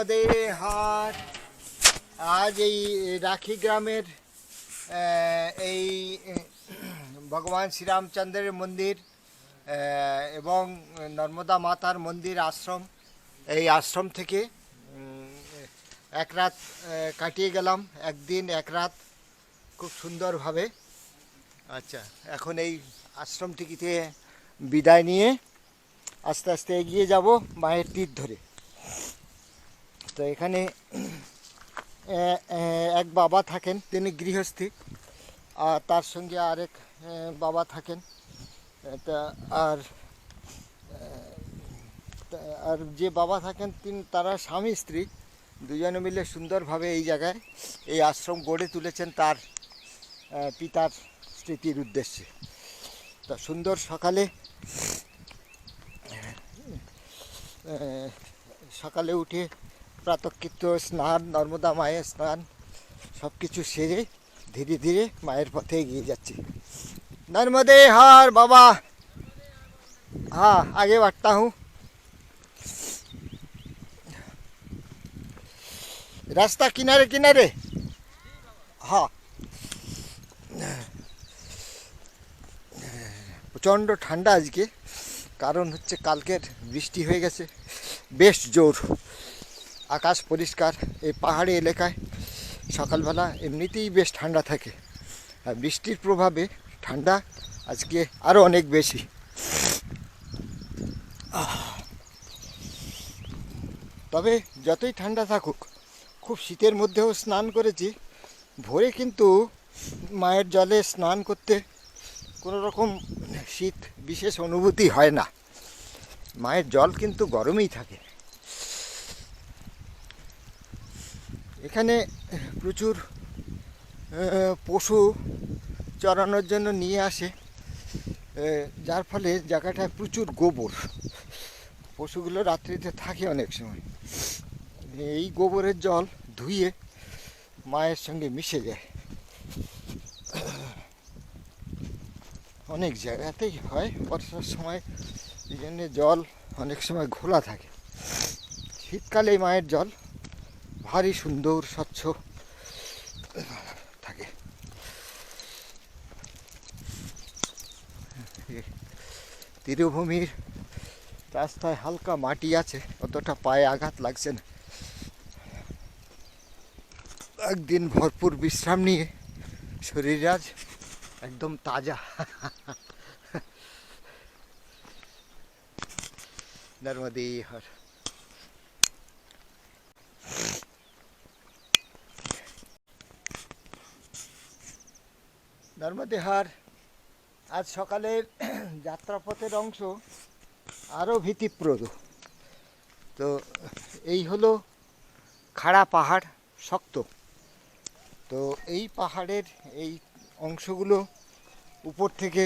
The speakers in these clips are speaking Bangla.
নর্মদে হাট আজ এই রাখি গ্রামের এই ভগবান শ্রীরামচন্দ্রের মন্দির এবং নর্মদা মাতার মন্দির আশ্রম, এই আশ্রম থেকে এক রাত কাটিয়ে গেলাম। একদিন এক রাত খুব সুন্দরভাবে। আচ্ছা এখন এই আশ্রমটিতে বিদায় নিয়ে আস্তে আস্তে এগিয়ে যাব মায়ের তীর ধরে। তো এখানে এক বাবা থাকেন, তিনি গৃহস্থী, আর তার সঙ্গে আরেক বাবা থাকেন। তা আর আর যে বাবা থাকেন, তিনি, তারা স্বামী, স্ত্রী, দুজনে মিলে সুন্দরভাবে এই জায়গায় এই আশ্রম গড়ে তুলেছেন তার পিতার স্মৃতির উদ্দেশ্যে। তা সুন্দর সকালে সকালে উঠে প্রাতকৃত স্নান নর্মদা মায়ের স্নান সব কিছু সেরে ধীরে ধীরে মায়ের পথে এগিয়ে যাচ্ছি नर्मदे हार बाबा हाँ आगे बढ़ता हूँ রাস্তা কিনারে কিনারে হ্যাঁ প্রচণ্ড ঠান্ডা আজকে কারণ হচ্ছে কালকের বৃষ্টি হয়ে গেছে বেশ জোর আকাশ পরিষ্কার, এই পাহাড়ি এলাকায় সকালবেলা এমনিতেই বেশ ঠান্ডা থাকে। আর বৃষ্টির প্রভাবে ঠান্ডা আজকে আরও অনেক বেশি। তবে যতই ঠান্ডা থাকুক, খুব শীতের মধ্যেও স্নান করেছি। ভোরে কিন্তু মায়ের জলে স্নান করতে কোনো রকম শীত বিশেষ অনুভূতি হয় না। মায়ের জল কিন্তু গরমেই থাকে। এখানে প্রচুর পশু চড়ানোর জন্য নিয়ে আসে। যার ফলে জায়গাটায় প্রচুর গোবর। পশুগুলো রাত্রিতে থাকে অনেক সময়। এই গোবরের জল ধুয়ে মায়ের সঙ্গে মিশে যায়। অনেক জায়গাতেই হয়, বর্ষার সময় এই জন্যে জল অনেক সময় ঘোলা থাকে। শীতকালে মায়ের জল ভারী সুন্দর, স্বচ্ছ থাকে। তীরভূমির রাস্তায় হালকা মাটি আছে, অতটা পায়ে আঘাত লাগছে না। একদিন ভরপুর বিশ্রাম নিয়ে শরীর আজ একদম তাজা। নর্মদে হর। নর্মদে হার আজ সকালের যাত্রাপথের অংশ আরও ভীতিপ্রদ। তো এই হলো খাড়া পাহাড় শক্ত। তো এই পাহাড়ের এই অংশগুলো উপর থেকে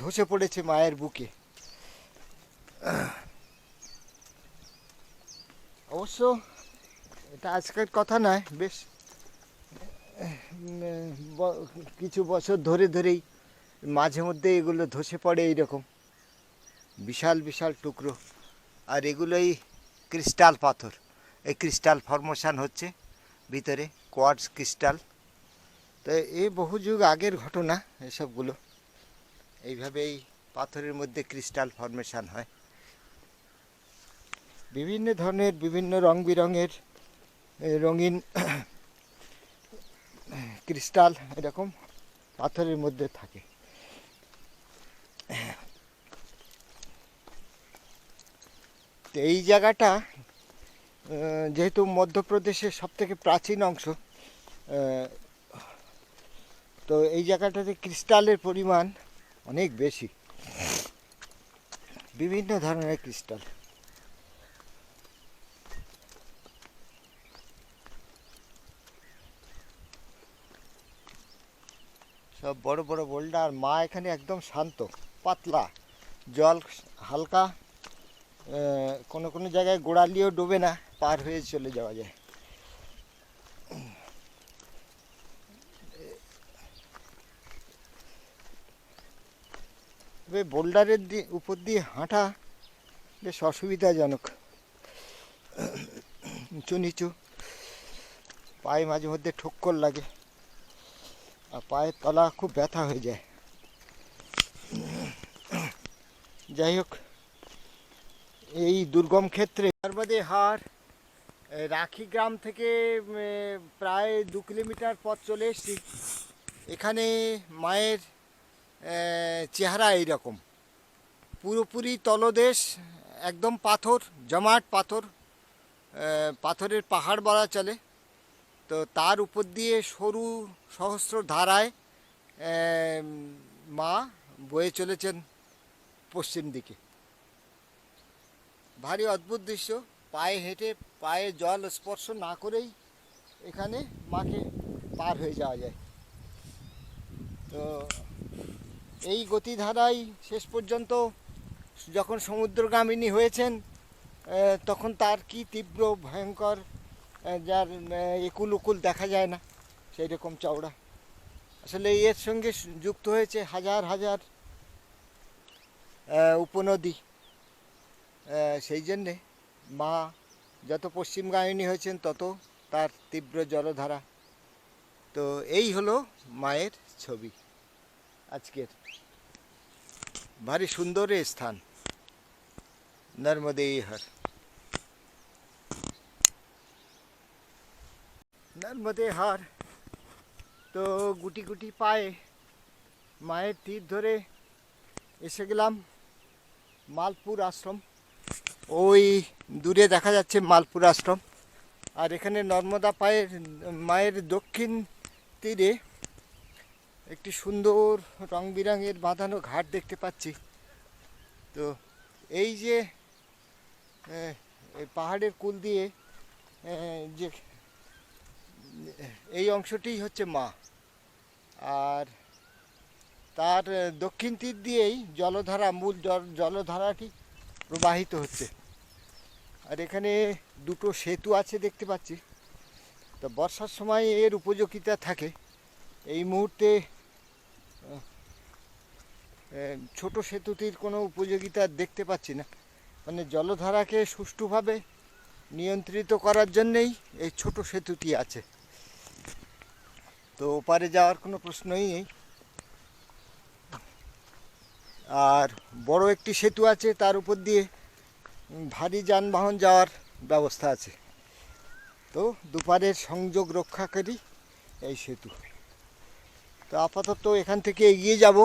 ধসে পড়েছে মায়ের বুকে। অবশ্য এটা আজকের কথা নয়, বেশ কিছু বছর ধরে ধরেই মাঝে মধ্যে এগুলো ধসে পড়ে এইরকম। বিশাল বিশাল টুকরো। আর এগুলোই ক্রিস্টাল পাথর। এই ক্রিস্টাল ফর্মেশান হচ্ছে ভিতরে কোয়ার্টস ক্রিস্টাল। তো এই বহু যুগ আগের ঘটনা এসবগুলো। এইভাবে এই পাথরের মধ্যে ক্রিস্টাল ফর্মেশান হয়। বিভিন্ন ধরনের, বিভিন্ন রং বেরঙের রঙিন ক্রিস্টাল এরকম পাথরের মধ্যে থাকে। তো এই জায়গাটা যেহেতু মধ্যপ্রদেশের সব থেকে প্রাচীন অংশ তো এই জায়গাটাতে ক্রিস্টালের পরিমাণ অনেক বেশি। বিভিন্ন ধরনের ক্রিস্টাল। সব বড় বড় বোল্ডার মা এখানে একদম শান্ত পাতলা জল হালকা কোনো কোনো জায়গায় গোড়ালিও ডোবে না পার হয়ে চলে যাওয়া যায় তবে বোল্ডারের উপর দিয়ে হাঁটা বেশ অসুবিধাজনক উঁচু নিচু পায়ে মাঝে মধ্যে ঠক্কর লাগে আর পায়ের তলা খুব ব্যথা হয়ে যায়। যাই হোক, এই দুর্গম ক্ষেত্রে নর্মদে হার রাখি গ্রাম থেকে প্রায় দু কিলোমিটার পথ চলে এসেছি। এখানে মায়ের চেহারা এইরকম। পুরোপুরি তলদেশ, একদম পাথর, জমাট পাথর পাথরের পাহাড় বলা চলে। তো তার উপর দিয়ে সরু সহস্র ধারায় মা বয়ে চলেছেন পশ্চিম দিকে। ভারী অদ্ভুত দৃশ্য, পায়ে হেঁটে পায়ে জল স্পর্শ না করেই এখানে মাকে পার হয়ে যাওয়া যায়। তো এই গতিধারাই শেষ পর্যন্ত যখন সমুদ্রগামিনী হয়েছেন তখন তার কি তীব্র ভয়ঙ্কর যার একুল উকুল দেখা যায় না, সেই রকম চওড়া। আসলে এর সঙ্গে যুক্ত হয়েছে হাজার হাজার উপনদী। সেই জন্যে মা যত পশ্চিম গায়নী হয়েছেন, তত তার তীব্র জলধারা। তো এই হলো মায়ের ছবি, আজকের। ভারী সুন্দর স্থান, নর্মদে হর নর্মদে হার তো গুটি গুটি পায়ে মায়ের তীর ধরে এসে গেলাম মালপুর আশ্রম। ওই দূরে দেখা যাচ্ছে মালপুর আশ্রম। আর এখানে নর্মদা পায়ের, মায়ের দক্ষিণ তীরে একটি সুন্দর রং বিরঙের বাঁধানো ঘাট দেখতে পাচ্ছি। তো এই যে পাহাড়ের কুল দিয়ে যে এই অংশটিই হচ্ছে মা। আর তার দক্ষিণ তীর দিয়েই জলধারা, মূল জল জলধারাটি প্রবাহিত হচ্ছে। আর এখানে দুটো সেতু আছে দেখতে পাচ্ছি। তো বর্ষার সময় এর উপযোগিতা থাকে। এই মুহূর্তে ছোট সেতুটির কোনো উপযোগিতা দেখতে পাচ্ছি না। মানে জলধারাকে সুষ্ঠুভাবে নিয়ন্ত্রিত করার জন্যেই এই ছোট সেতুটি আছে। তো ওপারে যাওয়ার কোনো প্রশ্নই নেই। আর বড় একটি সেতু আছে, তার উপর দিয়ে ভারী যানবাহন যাওয়ার ব্যবস্থা আছে। তো দুপারের সংযোগ রক্ষাকারী এই সেতু। তো আপাতত এখান থেকে এগিয়ে যাব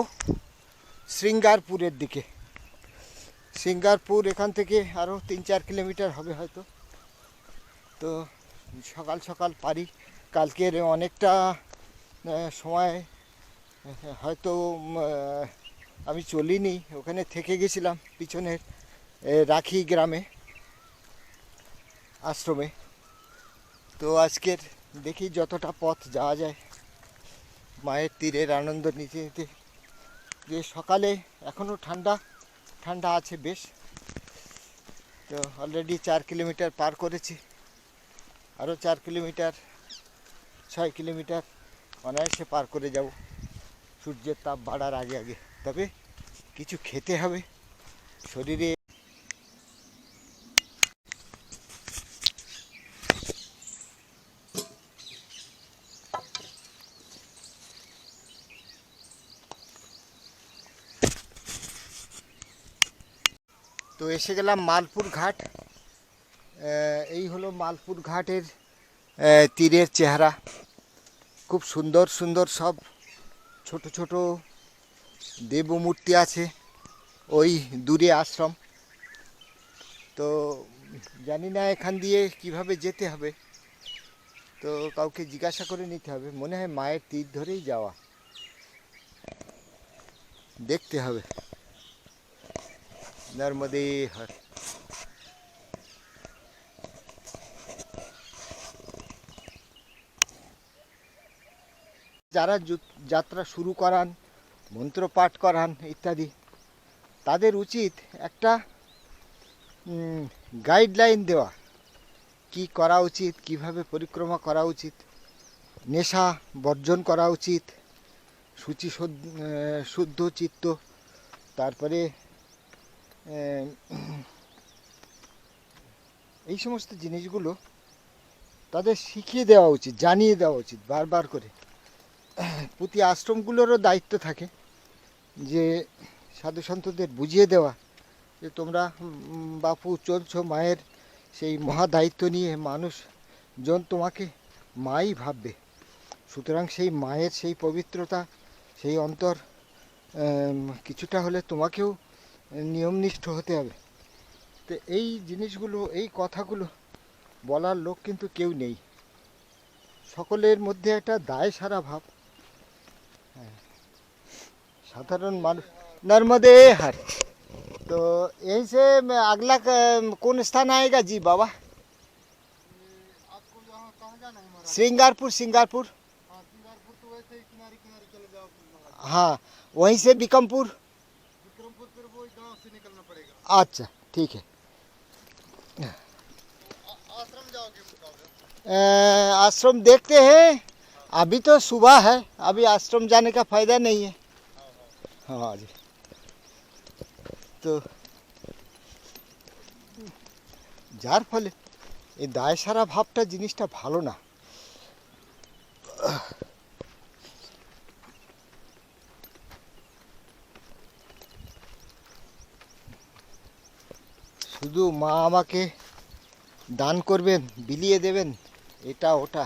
শৃঙ্গারপুরের দিকে। শৃঙ্গারপুর এখান থেকে আরও তিন চার কিলোমিটার হবে হয়তো। তো সকাল সকাল পারি। কালকের অনেকটা সময় হয়তো আমি চলিনি, ওখানে থেকে গেছিলাম পিছনের রাখি গ্রামে, আশ্রমে। তো আজকের দেখি যতটা পথ যাওয়া যায়, মায়ের তীরের আনন্দ নিতে নিতে। যে সকালে এখনও ঠান্ডা ঠান্ডা আছে বেশ। তো অলরেডি চার কিলোমিটার পার করেছি। আরও চার কিলোমিটার ছয় কিলোমিটার অনায়াসে পার করে যাব। সূর্যের তাপ বাড়ার আগে আগে। তবে কিছু খেতে হবে। শরীরে তো এসে গেলাম মালপুর ঘাট। এই হলো মালপুর ঘাটের তীরের চেহারা। খুব সুন্দর সুন্দর সব ছোট ছোট দেবমূর্তি আছে ওই দূরে আশ্রম। তো জানি না এখান দিয়ে কীভাবে যেতে হবে। তো কাউকে জিজ্ঞাসা করে নিতে হবে, মনে হয় মায়ের তীর ধরেই যাওয়া। দেখতে হবে। নর্মদে হর। যারা যাত্রা শুরু করান, মন্ত্র পাঠ করান ইত্যাদি, তাদের উচিত একটা গাইডলাইন দেওয়া। কি করা উচিত, কীভাবে পরিক্রমা করা উচিত, নেশা বর্জন করা উচিত, সূচি শুদ্ধ- চিত্ত, তারপরে এই সমস্ত জিনিসগুলো তাদের শিখিয়ে দেওয়া উচিত, জানিয়ে দেওয়া উচিত, বারবার করে। প্রতি আশ্রমগুলোরও দায়িত্ব থাকে যে সাধু সন্তদের বুঝিয়ে দেওয়া যে তোমরা বাপু চলছ মায়ের সেই মহা দায়িত্ব নিয়ে মানুষ জন তোমাকে মাই ভাববে। সুতরাং সেই মায়ের সেই পবিত্রতা, সেই অন্তর কিছুটা হলে তোমাকেও নিয়মনিষ্ঠ হতে হবে। তো এই জিনিসগুলো, এই কথাগুলো বলার লোক কিন্তু কেউ নেই। সকলের মধ্যে একটা দায় সারা ভাব। সাধারণ মানুষ नर्मदे हर तो यहीं से मैं अगला क- कौन स्थान आएगा जी बाबा आपको यहाँ कहाँ जाना है महाराज श्रृंगारपुर सिंगारपुर हाँ सिंगारपुर तो वैसे ही किनारे किनारे चले जाओ महाराज हाँ वहीं से बिकमपुर विक्रमपुर फिर वो गांव से निकलना पड़ेगा अच्छा ठीक है आ- आश्रम जाओगे बताओगे अ, आश्रम देखते हैं अभी तो सुबह है अभी आश्रम जाने का फायदा नहीं है हाँ जी তো যার ফলে এই দায় সারা ভাবটা জিনিসটা ভালো না শুধু মা আমাকে দান করবেন বিলিয়ে দেবেন এটা ওটা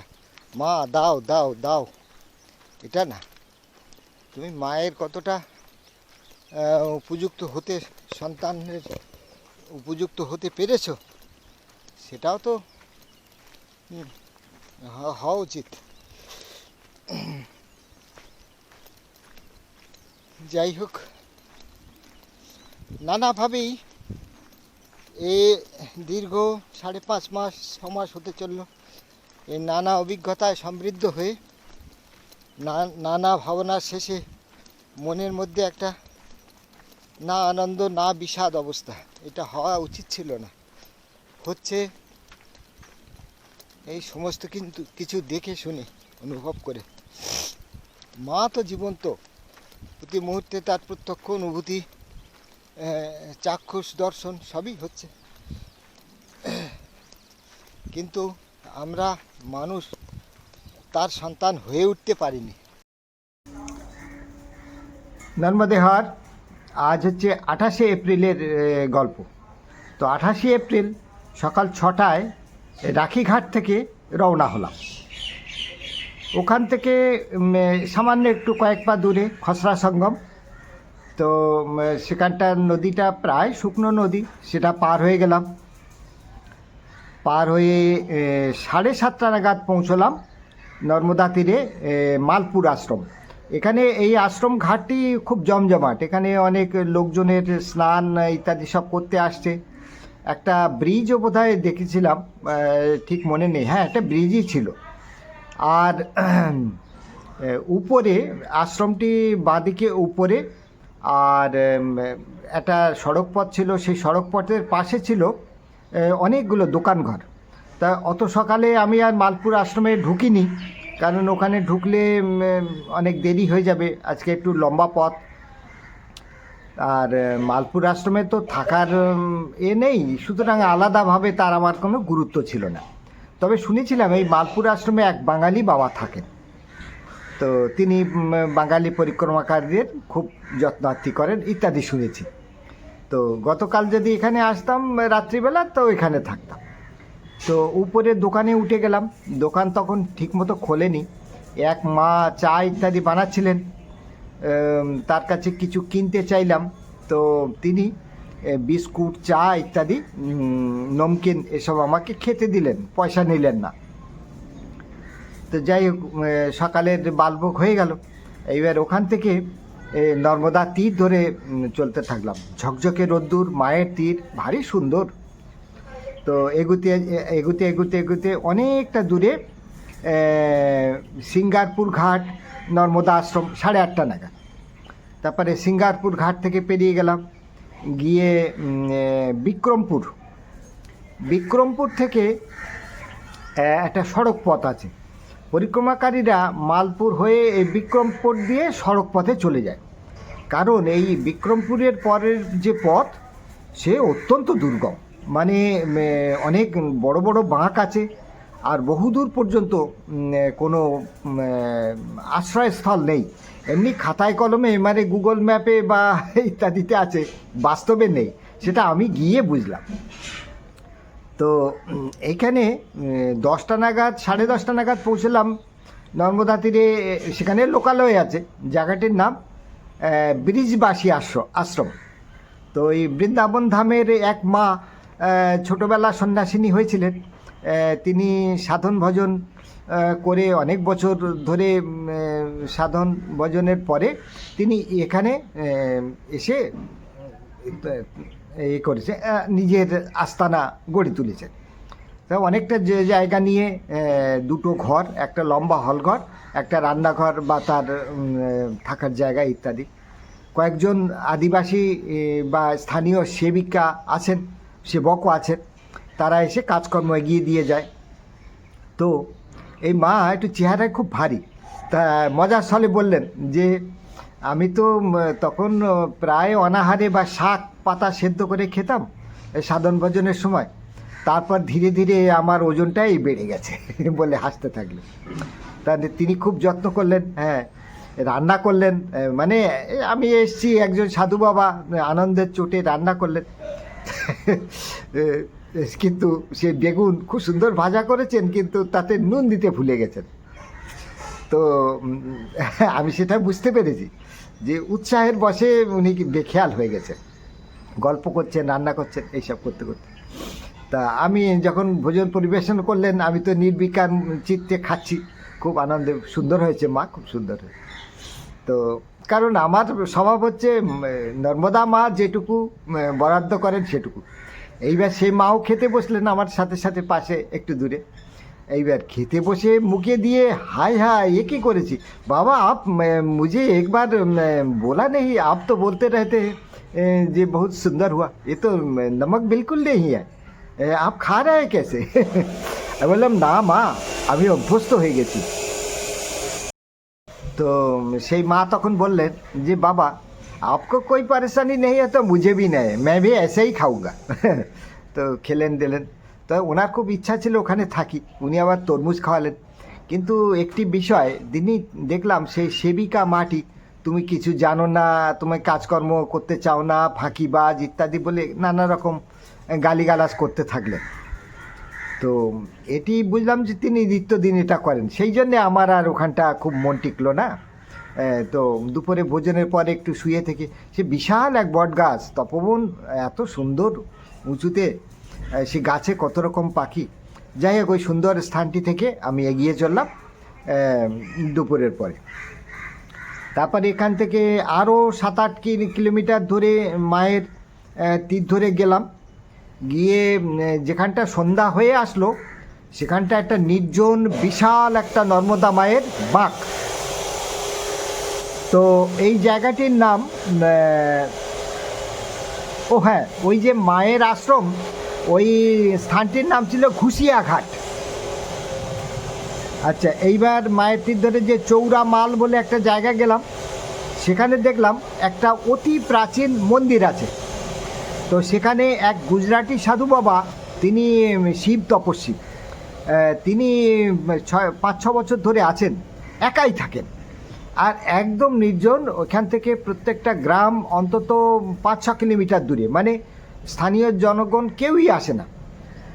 মা, দাও দাও দাও। এটা না, তুমি মায়ের কতটা উপযুক্ত হতে, সন্তানের উপযুক্ত হতে পেরেছ, সেটাও তো হওয়া উচিত। যাই হোক, নানাভাবেই এ দীর্ঘ সাড়ে পাঁচ মাস, ছ মাস হতে চলল। এই নানা অভিজ্ঞতায় সমৃদ্ধ হয়ে নানা ভাবনার শেষে মনের মধ্যে একটা না আনন্দ, না বিষাদ অবস্থা। এটা হওয়া উচিত ছিল না। হচ্ছে এই সমস্ত কিন্তু কিছু দেখে শুনে, অনুভব করে। মা তো জীবন্ত। প্রতি মুহূর্তে তার প্রত্যক্ষ অনুভূতি চাক্ষুষ দর্শন সবই হচ্ছে। কিন্তু আমরা মানুষ তার সন্তান হয়ে উঠতে পারিনি। নর্মদে হার আজ হচ্ছে আঠাশে এপ্রিলের গল্প। তো আঠাশে এপ্রিল সকাল ছটায় রাখিঘাট থেকে রওনা হলাম। ওখান থেকে সামান্য একটু কয়েক পা দূরে খসড়া সঙ্গম। তো উম, সেখানটার নদীটা প্রায় শুকনো নদী সেটা পার হয়ে গেলাম। পার হয়ে সাড়ে সাতটা নাগাদ পৌঁছলাম নর্মদা তীরে মালপুর আশ্রম। এখানে এই আশ্রম ঘাটটি খুব জমজমাট। এখানে অনেক লোকজনের স্নান, ইত্যাদি সব করতে আসছে। একটা ব্রিজও বোধহয় দেখেছিলাম ঠিক মনে নেই। হ্যাঁ একটা ব্রিজই ছিল। আর উপরে, আশ্রমটি বাঁদিকে উপরে, আর একটা সড়কপথ ছিল। সেই সড়কপথের পাশে ছিল অনেকগুলো দোকানঘর তা অত সকালে আমি আর মালপুর আশ্রমে ঢুকিনি, কারণ ওখানে ঢুকলে অনেক দেরি হয়ে যাবে, আজকে একটু লম্বা পথ। আর মালপুর আশ্রমে তো থাকার এ নেই, সুতরাং আলাদাভাবে তার আমার কোনো গুরুত্ব ছিল না। তবে শুনেছিলাম এই মালপুর আশ্রমে এক বাঙালি বাবা থাকেন। তো তিনি বাঙালি পরিক্রমাকারীদের খুব যত্নার্থী করেন ইত্যাদি শুনেছি। তো গতকাল যদি এখানে আসতাম রাত্রিবেলা, তো এখানে থাকতাম। তো উপরে দোকানে উঠে গেলাম। দোকান তখন ঠিকমতো খোলেনি। এক মা চা ইত্যাদি বানাচ্ছিলেন। তার কাছে কিছু কিনতে চাইলাম। তো তিনি বিস্কুট, চা ইত্যাদি নমকিন এসব আমাকে খেতে দিলেন। পয়সা নিলেন না। তো যাই হোক সকালের বালভোগ হয়ে গেল। এইবার ওখান থেকে নর্মদা তীর ধরে চলতে থাকলাম। ঝকঝকে রোদ্দুর, মায়ের তীর, ভারী সুন্দর। তো এগুতে এগুতে এগুতে এগুতে অনেকটা দূরে সিঙ্গারপুর ঘাট, নর্মদা আশ্রম, সাড়ে আটটা নাগাদ। তারপরে সিঙ্গারপুর ঘাট থেকে পেরিয়ে গেলাম। গিয়ে বিক্রমপুর। বিক্রমপুর থেকে একটা সড়ক পথ আছে। পরিক্রমাকারীরা মালপুর হয়ে এই বিক্রমপুর দিয়ে সড়ক পথে চলে যায়। কারণ এই বিক্রমপুরের পরের যে পথ, সে অত্যন্ত দুর্গম। মানে অনেক বড় বড় বাঁক আছে আর বহুদূর পর্যন্ত কোনো আশ্রয়স্থল নেই। এমনি খাতায় কলমে মানে গুগল ম্যাপে বা ইত্যাদিতে আছে, বাস্তবে নেই। সেটা আমি গিয়ে বুঝলাম। তো এইখানে দশটা নাগাদ, সাড়ে দশটা নাগাদ পৌঁছলাম। নর্মদা তীরে সেখানে লোকালয় আছে, জায়গাটির নাম ব্রিজবাসী আশ্রম আশ্রম। তো এই বৃন্দাবন ধামের এক মা ছোটোবেলা সন্ন্যাসিনী হয়েছিলেন। তিনি সাধন ভজন করে অনেক বছর ধরে সাধন ভজনের পরে তিনি এখানে এসে এ করেছে নিজের আস্তানা গড়ে তুলেছেন তা অনেকটা যে জায়গা নিয়ে দুটো ঘর, একটা লম্বা হল ঘর একটা রান্নাঘর বা তার থাকার জায়গা ইত্যাদি। কয়েকজন আদিবাসী বা স্থানীয় সেবিকা আছেন, সেবকও আছেন, তারা এসে কাজকর্ম এগিয়ে দিয়ে যায়। তো এই মা একটু চেহারায় খুব ভারী। তা মজার ছলে বললেন যে, আমি তো তখন প্রায় অনাহারে বা শাক পাতা সেদ্ধ করে খেতাম সাধন ভোজনের সময়। তারপর ধীরে ধীরে আমার ওজনটাই বেড়ে গেছে বলে হাসতে থাকলেন তাহলে তিনি খুব যত্ন করলেন হ্যাঁ রান্না করলেন মানে আমি এসছি, একজন সাধু বাবা আনন্দের চোটে রান্না করলেন। কিন্তু সে বেগুন খুব সুন্দর ভাজা করেছেন, কিন্তু তাতে নুন দিতে ভুলে গেছেন। তো আমি সেটা বুঝতে পেরেছি যে উৎসাহের বসে উনি বেখেয়াল হয়ে গেছেন। গল্প করছেন, রান্না করছেন, এইসব করতে করতে। তা আমি যখন ভোজন পরিবেশন করলেন, আমি তো নির্বিকার চিত্তে খাচ্ছি। খুব আনন্দে, সুন্দর হয়েছে মা, খুব সুন্দর হয়েছে। তো কারণ আমার স্বভাব হচ্ছে নর্মদা মা যেটুকু বরাদ্দ করেন সেটুকু। এইবার সেই মাও খেতে বসলেন আমার সাথে সাথে পাশে, একটু দূরে। এইবার খেতে বসে মুখে দিয়ে, হাই হাই, এ কী করেছি? বাবা, আপ মুজে একবার বলা নেই, আপ তো বলতে রেতে बोलते रहते हैं ए, যে बहुत सुंदर हुआ ये तो म, नमक बिल्कुल नहीं है ए, आप खा रहे हैं कैसे আমি বললাম না মা আমি অভ্যস্ত হয়ে গেছি तो সেই মা তখন বললেন যে বাবা आपको कोई परेशानी नहीं है तो मुझे भी नहीं है मैं भी ऐसे ही खाऊंगा তো খেলেন দিলেন তো ওনার খুব ইচ্ছা ছিল ওখানে থাকি উনি আবার তরমুজ খাওয়ালেন কিন্তু একটি বিষয় দিনই দেখলাম সেই সেবিকা মাটি তুমি কিছু জানো না তুমি কাজকর্ম করতে চাও না ফাঁকিবাজ ইত্যাদি বলে নানা রকম গালিগালাজ করতে থাকলেন তো এটি বুঝলাম যে তিনি নিত্যদিন এটা করেন। সেই জন্যে আমার আর ওখানটা খুব মন টিকলো না। তো দুপুরে ভোজনের পরে একটু শুয়ে থেকে সে বিশাল এক বট গাছ, তপবন এত সুন্দর উঁচুতে সে গাছে কত রকম পাখি। যাই হোক, ওই সুন্দর স্থানটি থেকে আমি এগিয়ে চললাম দুপুরের পরে। তারপরে এখান থেকে আরও সাত আট কিলোমিটার ধরে মায়ের তীর ধরে গেলাম। গিয়ে যেখানটা সন্ধ্যা হয়ে আসলো, সেখানটা একটা নির্জন, বিশাল একটা নর্মদা মায়ের বাঁক। তো এই জায়গাটির নাম ও হ্যাঁ ওই যে মায়ের আশ্রম, ওই স্থানটির নাম ছিল ঘুষিয়া ঘাট আচ্ছা এইবার মায়ের ধরে যে চৌরা মাল বলে একটা জায়গা গেলাম, সেখানে দেখলাম একটা অতি প্রাচীন মন্দির আছে। তো সেখানে এক গুজরাটি সাধু বাবা, তিনি শিব তপস্বী তিনি ছয়, পাঁচ, ছ বছর ধরে আছেন, একাই থাকেন। আর একদম নির্জন, ওখান থেকে প্রত্যেকটা গ্রাম অন্তত পাঁচ, ছ কিলোমিটার দূরে। মানে স্থানীয় জনগণ কেউই আসে না।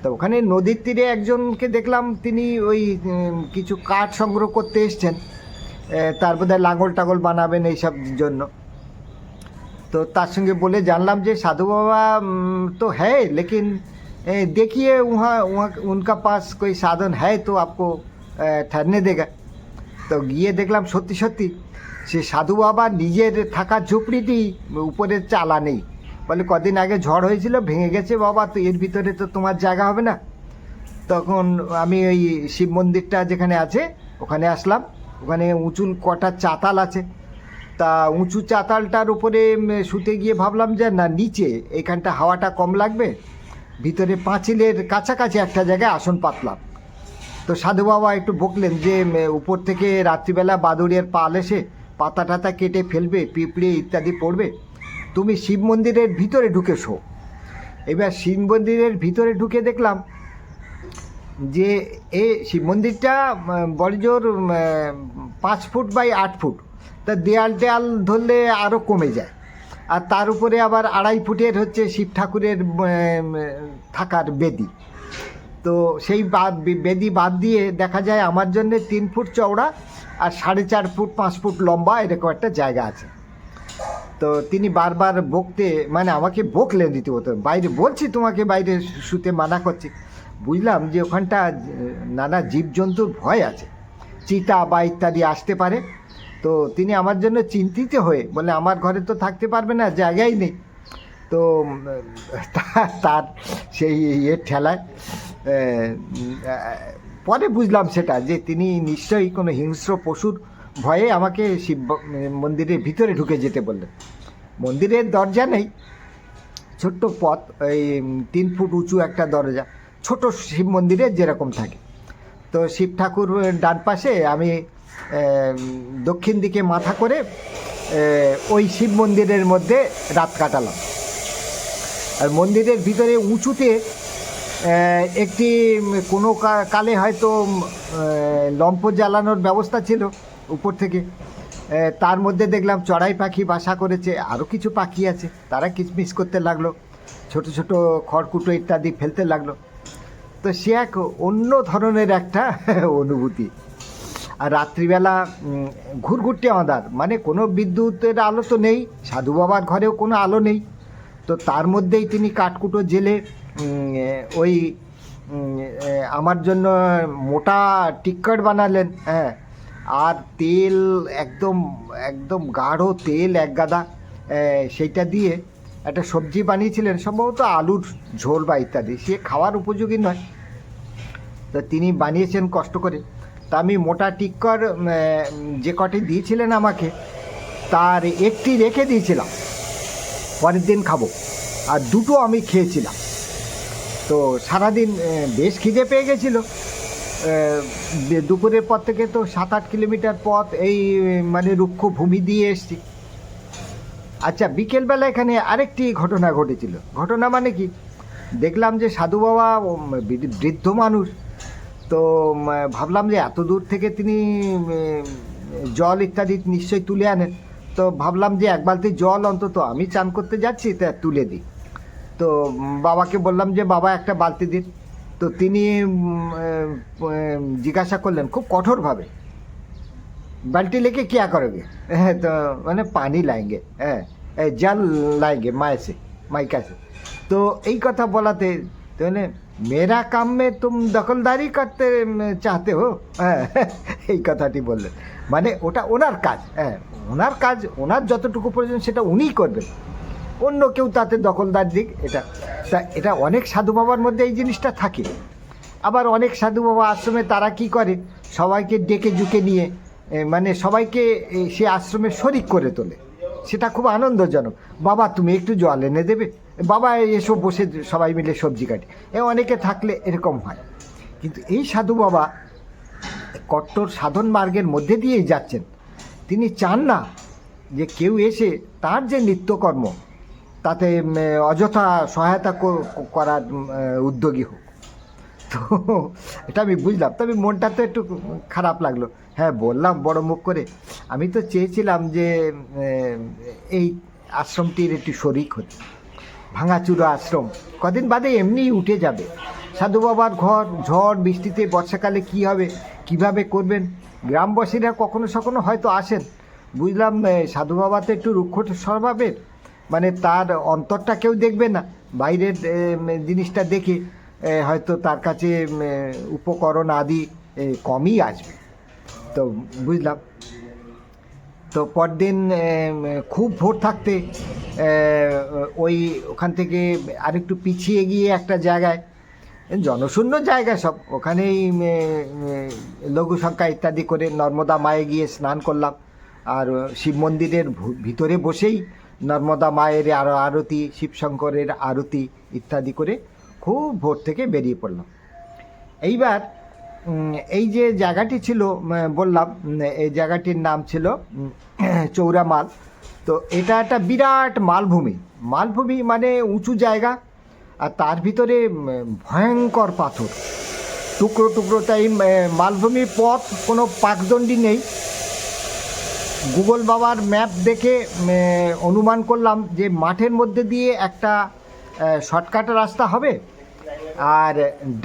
তো ওখানে নদীর তীরে একজনকে দেখলাম, তিনি ওই কিছু কাঠ সংগ্রহ করতে এসছেন। তার বোধহয় লাঙল টাঙল বানাবেন এইসব জন্য। তো তার সঙ্গে বলে জানলাম যে, সাধু বাবা তো হ্যাঁ লেকিন দেখিয়ে উহা উহা, উনকা পাস কই সাধন হ্যাঁ তো আপকো ঠারনে দেগা। তো গিয়ে দেখলাম সত্যি সত্যি, সে সাধু বাবা নিজের থাকা ঝুপড়িটি উপরে চালা নেই। বলে, কদিন আগে ঝড় হয়েছিল, ভেঙে গেছে বাবা, তো এর ভিতরে তো তোমার জায়গা হবে না। তখন আমি ওই শিব মন্দিরটা যেখানে আছে, ওখানে আসলাম। ওখানে উঁচু কটা চাতাল আছে। তা উঁচু চাতালটার উপরে শুতে গিয়ে ভাবলাম যে, না, নিচে, এখানটা হাওয়াটা কম লাগবে। ভিতরে পাঁচিলের কাছাকাছি একটা জায়গায় আসন পাতলাম। তো সাধু বাবা একটু বকলেন যে উপর থেকে রাত্রিবেলা বাদুড়ের পাল এসে পাতা টাতা কেটে ফেলবে, পিঁপড়ে ইত্যাদি পড়বে। তুমি শিব মন্দিরের ভিতরে ঢুকে শো এবার শিব মন্দিরের ভিতরে ঢুকে দেখলাম যে এ শিব মন্দিরটা বড়জোর পাঁচ ফুট বাই আট ফুট। তা দেয়াল টেয়াল ধরলে আরও কমে যায়। আর তার উপরে আবার আড়াই ফুটের হচ্ছে শিব ঠাকুরের থাকার বেদি। তো সেই বেদি বাদ দিয়ে দেখা যায় আমার জন্য তিন ফুট চওড়া আর সাড়ে চার ফুট, পাঁচ ফুট লম্বা এরকম একটা জায়গা আছে। তো তিনি বারবার বকতে মানে আমাকে বকলেন রীতিমতো বাইরে বলছি তোমাকে, বাইরে শুতে মানা করছি। বুঝলাম যে ওখানটা নানা জীবজন্তুর ভয় আছে। চিতা বা ইত্যাদি আসতে পারে। তো তিনি আমার জন্য চিন্তিত হয়ে বলে আমার ঘরে তো থাকতে পারবে না, জায়গাই নেই। তো তার সেই ইয়ে ঠেলায় পরে বুঝলাম সেটা যে তিনি নিশ্চয়ই কোনো হিংস্র পশুর ভয়ে আমাকে শিব মন্দিরের ভিতরে ঢুকে যেতে বললেন। মন্দিরের দরজা নেই। ছোট্ট পথ, এই তিন ফুট উঁচু একটা দরজা। ছোট শিব মন্দিরের যেরকম থাকে। তো শিব ঠাকুর ডান পাশে আমি দক্ষিণ দিকে মাথা করে ওই শিব মন্দিরের মধ্যে রাত কাটালাম। আর মন্দিরের ভিতরে উঁচুতে একটি কোনো কালে হয়তো লম্প জ্বালানোর ব্যবস্থা ছিল। উপর থেকে। তার মধ্যে দেখলাম চড়াই পাখি বাসা করেছে আরও কিছু পাখি আছে, তারা কিচমিচ করতে লাগল, ছোট ছোট খড়কুটো ইত্যাদি ফেলতে লাগল। তো সে এক অন্য ধরনের একটা অনুভূতি। আর রাত্রিবেলা ঘুরঘুরটে আঁধার মানে কোনো বিদ্যুতের আলো তো নেই, সাধু বাবার ঘরেও কোনো আলো নেই। তো তার মধ্যেই তিনি কাঠকুটো জেলে ওই আমার জন্য মোটা টিক্কট বানালেন হ্যাঁ আর তেল একদম একদম গাঢ় তেল এক গাদা সেইটা দিয়ে একটা সবজি বানিয়েছিলেন, সম্ভবত আলুর ঝোল বা ইত্যাদি। সে খাওয়ার উপযোগী নয়। তো তিনি বানিয়েছেন কষ্ট করে। তা আমি মোটা টিক্কর যে কটি দিয়েছিলেন আমাকে, তার একটি রেখে দিয়েছিলাম। পরের দিন খাব। আর দুটো আমি খেয়েছিলাম। তো সারাদিন বেশ খিদে পেয়ে গেছিল। দুপুরের পর থেকে তো সাত আট কিলোমিটার পথ এই মানে রুক্ষ ভূমি দিয়ে এসছি। আচ্ছা বিকেলবেলা এখানে আরেকটি ঘটনা ঘটেছিল। ঘটনা মানে কি? দেখলাম যে সাধু বাবা বৃদ্ধ মানুষ। তো ভাবলাম যে এত দূর থেকে তিনি জল ইত্যাদি নিশ্চয়ই তুলে আনেন। তো ভাবলাম যে এক বালতি জল অন্তত আমি চান করতে যাচ্ছি, তা তুলে দিই। তো বাবাকে বললাম যে, বাবা, একটা বালতি দিন। তো তিনি জিজ্ঞাসা করলেন, খুব কঠোরভাবে। বাল্টি লেগে কিয়া করোগে? হ্যাঁ তো মানে পানি লাইঙ্গে হ্যাঁ জাল লাইঙ্গে মায়েসে মাইকাসে তো এই কথা বলাতে তাহলে মানে মেরা কাম মে তুম দখলদারি করতে চাহতে হো? হ্যাঁ এই কথাটি বললেন। মানে ওটা ওনার কাজ হ্যাঁ ওনার কাজ, ওনার যতটুকু প্রয়োজন সেটা উনিই করবেন। অন্য কেউ তাতে দখলদার দিক, এটা তা এটা অনেক সাধু বাবার মধ্যে এই জিনিসটা থাকে। আবার অনেক সাধু বাবা আশ্রমে তারা কি করে? সবাইকে ডেকে জুকে নিয়ে মানে সবাইকে সে আশ্রমে শরিক করে তোলে। সেটা খুব আনন্দজনক। বাবা, তুমি একটু জল এনে দেবে। বাবা এসো বসে সবাই মিলে সবজি কাটে। এ, অনেকে থাকলে এরকম হয়। কিন্তু এই সাধু বাবা কট্টর সাধন মার্গের মধ্যে দিয়েই যাচ্ছেন। তিনি চান না যে কেউ এসে তার যে নিত্যকর্ম তাতে অযথা সহায়তা করার উদ্যোগী হোক। তো এটা আমি বুঝলাম। তবে মনটা তো একটু খারাপ লাগল। হ্যাঁ বললাম বড় মুখ করে। আমি তো চেয়েছিলাম যে এই আশ্রমটির একটি শরিক হতে। ভাঙাচুরো আশ্রম। কদিন বাদে এমনিই উঠে যাবে। সাধু বাবার ঘর, ঝড়, বৃষ্টিতে বর্ষাকালে কি হবে, কীভাবে করবেন? গ্রামবাসীরা কখনো সখনো হয়তো আসেন। বুঝলাম সাধু বাবা তো একটু রুক্ষ স্বভাবের। মানে তার অন্তরটা কেউ দেখবে না। বাইরের জিনিসটা দেখে হয়তো তার কাছে উপকরণ আদি কমই আসবে। তো বুঝলাম। তো পরদিন খুব ভোর থাকতে ওই ওখান থেকে আরেকটু পিছিয়ে গিয়ে একটা জায়গায়, জনশূন্য জায়গা সব, ওখানেই লঘু সংখ্যা ইত্যাদি করে নর্মদা মায়ে গিয়ে স্নান করলাম। আর শিব মন্দিরের ভিতরে বসেই নর্মদা মায়ের আরও আরতি, শিবশঙ্করের আরতি ইত্যাদি করে খুব ভোর থেকে বেরিয়ে পড়লাম। এইবার এই যে জায়গাটি ছিল বললাম এই জায়গাটির নাম ছিল চৌরামাল তো এটা একটা বিরাট মালভূমি। মালভূমি মানে উঁচু জায়গা, আর তার ভিতরে ভয়ঙ্কর পাথর। টুকরো টুকরো তাই মালভূমির পথ, কোনো পাকদণ্ডি নেই। গুগল বাবার ম্যাপ দেখে অনুমান করলাম যে মাঠের মধ্যে দিয়ে একটা শর্টকাট রাস্তা হবে। আর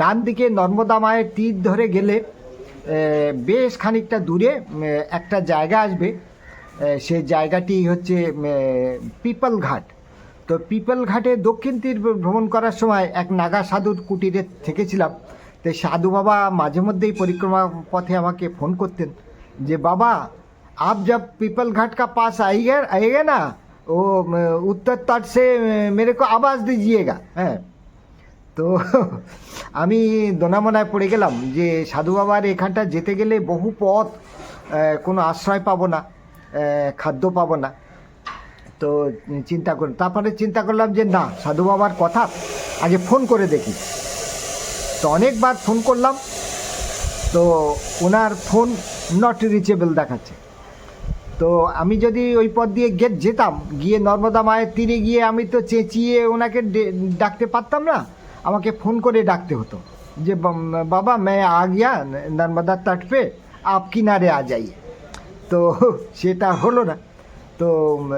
ডান দিকে নর্মদা মায়ের তীর ধরে গেলে বেশ খানিকটা দূরে একটা জায়গা আসবে। সে জায়গাটি হচ্ছে পিপল ঘাট। তো পিপল ঘাটে দক্ষিণ তীর ভ্রমণ করার সময় এক নাগা সাধুর কুটিরে থেকেছিলাম। তো সাধু বাবা মাঝে মধ্যেই পরিক্রমা পথে আমাকে ফোন করতেন যে, বাবা आप जब पीपल घाट का पास आइएगा आइएगा ना वो अ, उत्तर तट से अ, मेरे को आवाज़ दीजिएगा হ্যাঁ তো আমি দোনামনায় পড়ে গেলাম যে সাধু বাবার এখানটা যেতে গেলে বহু পথ আহ, কোনো আশ্রয় পাবো না আহ, খাদ্য পাবো না তো চিন্তা করি তারপরে চিন্তা করলাম যে না সাধু বাবার কথা আগে ফোন করে দেখি তো অনেকবার ফোন করলাম তো ওনার ফোন নট রিচেবল দেখাচ্ছে তো আমি যদি ওই পথ দিয়ে গেট যেতাম গিয়ে নর্মদা মায়ের তীরে গিয়ে আমি তো চেঁচিয়ে ওনাকে ডে- ডাকতে পারতাম না আমাকে ফোন করে ডাকতে হতো যে "বাম- বাবা मैं आ गया नर्मदा तट पे आप किनारे आ जाइए তো সেটা হলো না তো উম,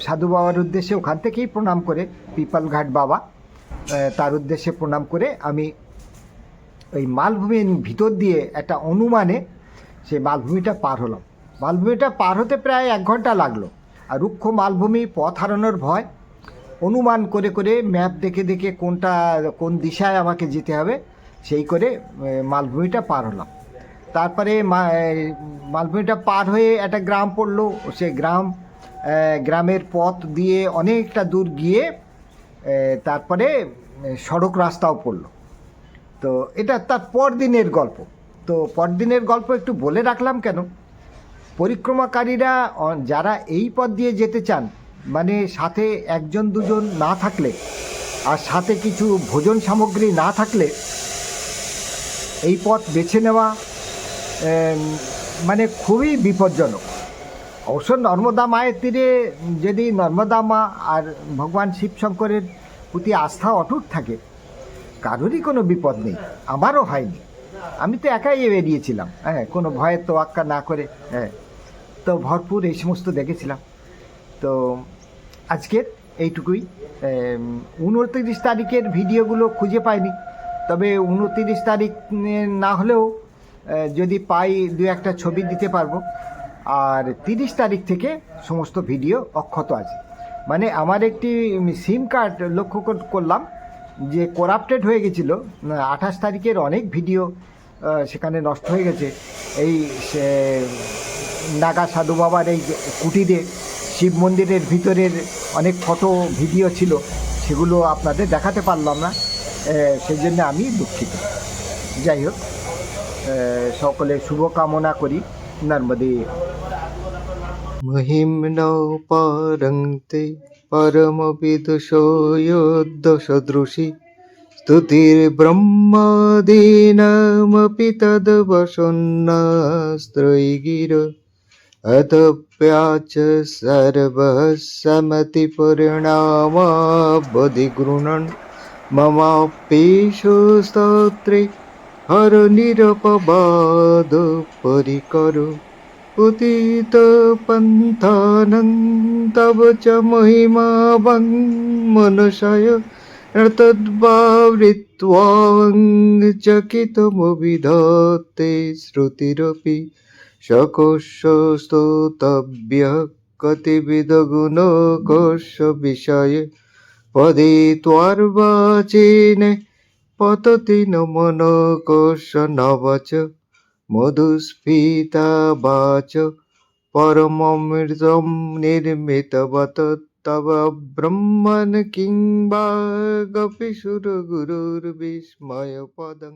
সাধু বাবার উদ্দেশ্যে ওখান থেকেই প্রণাম করে পিপাল ঘাট বাবা আহ, তার উদ্দেশ্যে প্রণাম করে আমি ওই মালভূমির ভিতর দিয়ে একটা অনুমানে সেই মালভূমিটা পার হলাম মালভূমিটা পার হতে প্রায় এক ঘণ্টা লাগল আর রুক্ষ মালভূমি পথ হারানোর ভয়। অনুমান করে করে ম্যাপ দেখে দেখে কোনটা, কোন দিশায় আমাকে যেতে হবে, সেই করে মালভূমিটা পার হলাম। তারপরে মালভূমিটা পার হয়ে একটা গ্রাম পড়ল। সে গ্রাম গ্রামের পথ দিয়ে অনেকটা দূর গিয়ে তারপরে সড়ক রাস্তাও পড়ল। তো এটা তার পরদিনের গল্প। তো পরদিনের গল্প একটু বলে রাখলাম কেন? পরিক্রমাকারীরা যারা এই পথ দিয়ে যেতে চান মানে সাথে একজন দুজন না থাকলে আর সাথে কিছু ভোজন সামগ্রী না থাকলে এই পথ বেছে নেওয়া মানে খুবই বিপজ্জনক। অবশ্য নর্মদা মায়ের তীরে যদি নর্মদা মা আর ভগবান শিব শঙ্করের প্রতি আস্থা অটুট থাকে, কারোরই কোনো বিপদ নেই, আমারও হয়নি। আমি তো একাই বেরিয়েছিলাম হ্যাঁ কোনো ভয়ের তোয়াক্কা না করে হ্যাঁ। তো ভরপুর এই সমস্ত দেখেছিলাম। তো আজকের এইটুকুই। উনত্রিশ তারিখের ভিডিওগুলো খুঁজে পাইনি। তবে উনত্রিশ তারিখ না হলেও যদি পাই দু একটা ছবি দিতে পারব। আর তিরিশ তারিখ থেকে সমস্ত ভিডিও অক্ষত আছে। মানে আমার একটি সিম কার্ড লক্ষ্য কর- করলাম যে করাপ্টেড হয়ে গেছিল। আঠাশ তারিখের অনেক ভিডিও সেখানে নষ্ট হয়ে গেছে। এই নাগা সাধু বাবার এই কুটিরে শিব মন্দিরের ভিতরের অনেক ফটো, ভিডিও ছিল, সেগুলো আপনাদের দেখাতে পারলাম না। সেই জন্য আমি দুঃখিত। যাই হোক সকলে শুভকামনা করি। নর্মদে। মহিম নৌ পরংতে পরম বিদুষোদ্দশদৃশি স্ত্রী গির अतप्याच सर्वः समतिपरिणामावधिगृणन् ममाप्येषु स्तोत्रे हरनिरपवाद परिकरो उदित पन्थानं तव च महिमा वं मनसाय तद्वावृत्वाङ्चकितमविधत्ते श्रुतिरपि সকস্যস্তব্যঃ কতিবিধগুণকস্য বিষয়ে পদে ত্বর্বাচীনে পততি ন মনকস্য নবচ মধুস্ফীতা বাচ পরমমৃতম নির্মিতবত তব ব্রহ্মণ কিংবা গপিসুর গুরুর বিস্ময় পদং